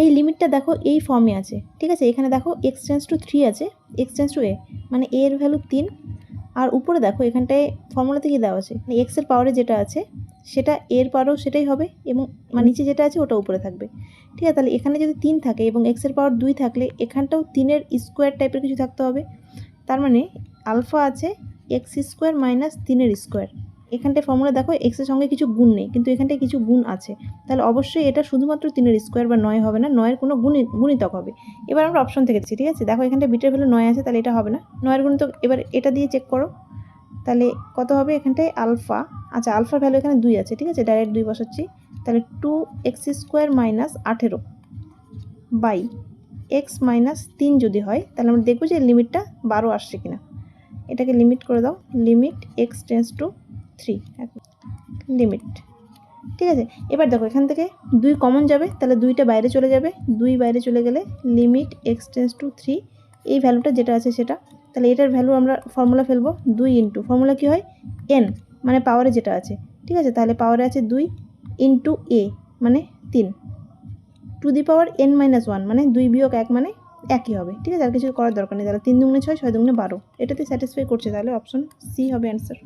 এই লিমিটটা দেখো এই ফর্মে আছে, ঠিক আছে? এখানে দেখো এক্স টেন্স টু থ্রি আছে এক্স টেন্স টু এ মানে এ এর ভ্যালু তিন। আর উপরে দেখো এখানটায় ফর্মুলাতে কি দেওয়া আছে? মানে এক্সের পাওয়ারে যেটা আছে, সেটা এর পাওয়ারও সেটাই হবে এবং মানে নিচে যেটা আছে ওটা উপরে থাকবে। ঠিক আছে? তাহলে এখানে যদি তিন থাকে এবং এক্সের পাওয়ার দুই থাকলে এখানটাও তিনের স্কোয়ার টাইপের কিছু থাকতে হবে। তার মানে আলফা আছে এক্স স্কোয়ার মাইনাস তিনের স্কোয়ার এখানটায় ফর্মুলা দেখো এক্সের সঙ্গে কিছু গুণ নেই, কিন্তু এখানটায় কিছু গুণ আছে। তাহলে অবশ্যই এটা শুধুমাত্র তিনের স্কোয়ার বা নয় হবে না, নয়ের কোনো গুণি, গুণিতক হবে। এবার আমরা অপশন থেকে ঠিক আছে? দেখো এখানটা বিটের ভ্যালু নয় আছে, তাহলে এটা হবে না। নয়ের গুণিতক, এবার এটা দিয়ে চেক করো। তাহলে কত হবে এখানটায়? আলফা আচ্ছা আলফার ভ্যালু এখানে দুই আছে, ঠিক আছে? ডাইরেক্ট দুই বসাচ্ছি। তাহলে টু এক্স স্কোয়ার মাইনাস আঠেরো বাই এক্স মাইনাস তিন যদি হয়, তাহলে আমরা দেখব যে লিমিটটা বারো আসছে কিনা। এটাকে লিমিট করে দাও। Limit x tends to three limit. ঠিক আছে? এবার দেখো, এখান থেকে দুই কমন যাবে, তাহলে দুইটা বাইরে চলে যাবে। দুই বাইরে চলে গেলে লিমিট এক্স টু থ্রি এই ভ্যালুটা যেটা আছে সেটা। তাহলে এটার ভ্যালু আমরা ফর্মুলা ফেলব দুই ইন্টু ফর্মুলা কী হয়? এন মানে পাওয়ারে যেটা আছে। ঠিক আছে? তাহলে পাওয়ারে আছে দুই ইন্টু এ মানে তিন। To the power n minus one মানে দুই বিয়োগ এক মানে একই হবে। ঠিক আছে? আর কিছু করার দরকার নেই। তাহলে তিন দুগুণে ছয় ছয় দুগুণে বারো। এটাতে স্যাটিসফাই করছে। তাহলে অপশন সি হবে অ্যান্সার